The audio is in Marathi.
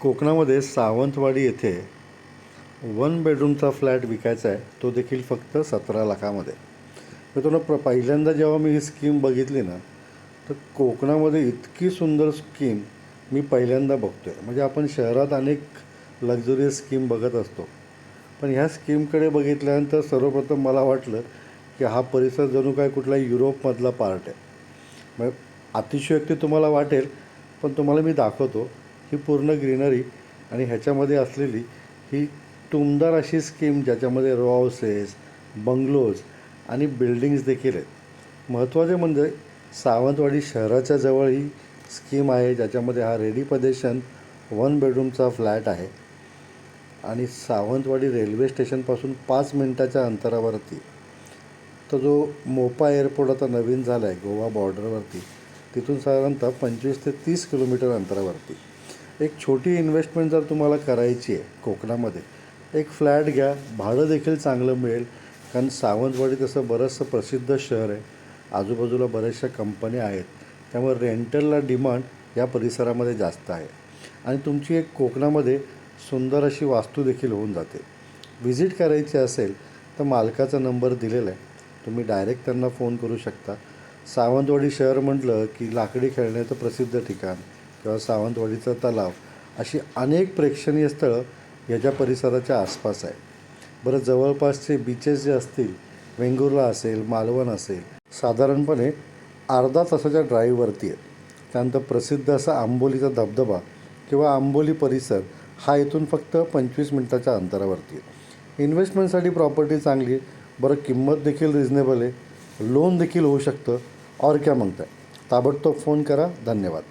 कोकणामध्ये सावंतवाडी येथे वन बेडरूमचा फ्लॅट विकायचा आहे तो देखील फक्त सतरा लाखामध्ये. मित्रांनो प्र पहिल्यांदा जेव्हा मी ही स्कीम बघितली ना तर कोकणामध्ये इतकी सुंदर स्कीम मी पहिल्यांदा बघतो आहे म्हणजे आपण शहरात अनेक लक्झुरियस स्कीम बघत असतो. पण ह्या स्कीमकडे बघितल्यानंतर सर्वप्रथम मला वाटलं की हा परिसर जणू काय कुठला युरोपमधला पार्ट आहे. मग अतिशयोक्ती तुम्हाला वाटेल पण तुम्हाला मी दाखवतो. ही पूर्ण ग्रीनरी आणि ह्याच्यामध्ये असलेली ही टुमदार अशी स्कीम ज्याच्यामध्ये रो हाऊसेस बंगलोज आणि बिल्डिंग्स देखील आहेत. महत्त्वाचे म्हणजे सावंतवाडी शहराच्या जवळ ही स्कीम आहे ज्याच्यामध्ये हा रेडी प्रदेशन वन बेडरूमचा फ्लॅट आहे. आणि सावंतवाडी रेल्वे स्टेशनपासून पाच मिनटाच्या अंतरावरती. तर जो मोपा एअरपोर्ट आता नवीन झाला आहे गोवा बॉर्डरवरती तिथून साधारणतः पंचवीस ते तीस किलोमीटर अंतरावरती. एक छोटी इन्व्हेस्टमेंट जर तुम्हाला करायची आहे कोकणामध्ये एक फ्लॅट घ्या. भाडं देखील चांगलं मिळेल. कारण सावंतवाडी तसं बरंचसं प्रसिद्ध शहर आहे. आजूबाजूला बऱ्याचशा कंपन्या आहेत. त्यामुळे रेंटलला डिमांड या परिसरामध्ये जास्त आहे. आणि तुमची एक कोकणामध्ये सुंदर अशी वास्तू देखील होऊन जाते. व्हिजिट करायची असेल तर मालकाचा नंबर दिलेला आहे. तुम्ही डायरेक्ट त्यांना फोन करू शकता. सावंतवाडी शहर म्हटलं की लाकडी खेळण्याचं प्रसिद्ध ठिकाण. किंवा सावंतवाडीचा तलाव अशी अनेक प्रेक्षणीय स्थळं याच्या परिसराच्या आसपास आहे बरं जवळपासचे बीचेस जे असतील वेंगुर्ला असेल मालवण असेल साधारणपणे अर्धा तासाच्या ड्राईव्हवरती आहे त्यानंतर प्रसिद्ध असा आंबोलीचा धबधबा किंवा आंबोली परिसर हा इथून फक्त पंचवीस मिनटाच्या अंतरावरती आहे. इन्व्हेस्टमेंटसाठी प्रॉपर्टी चांगली आहे. बरं किंमत देखील रिझनेबल आहे. लोन देखील होऊ शकतं. और क्या म्हणताय ताबडतोब फोन करा. धन्यवाद.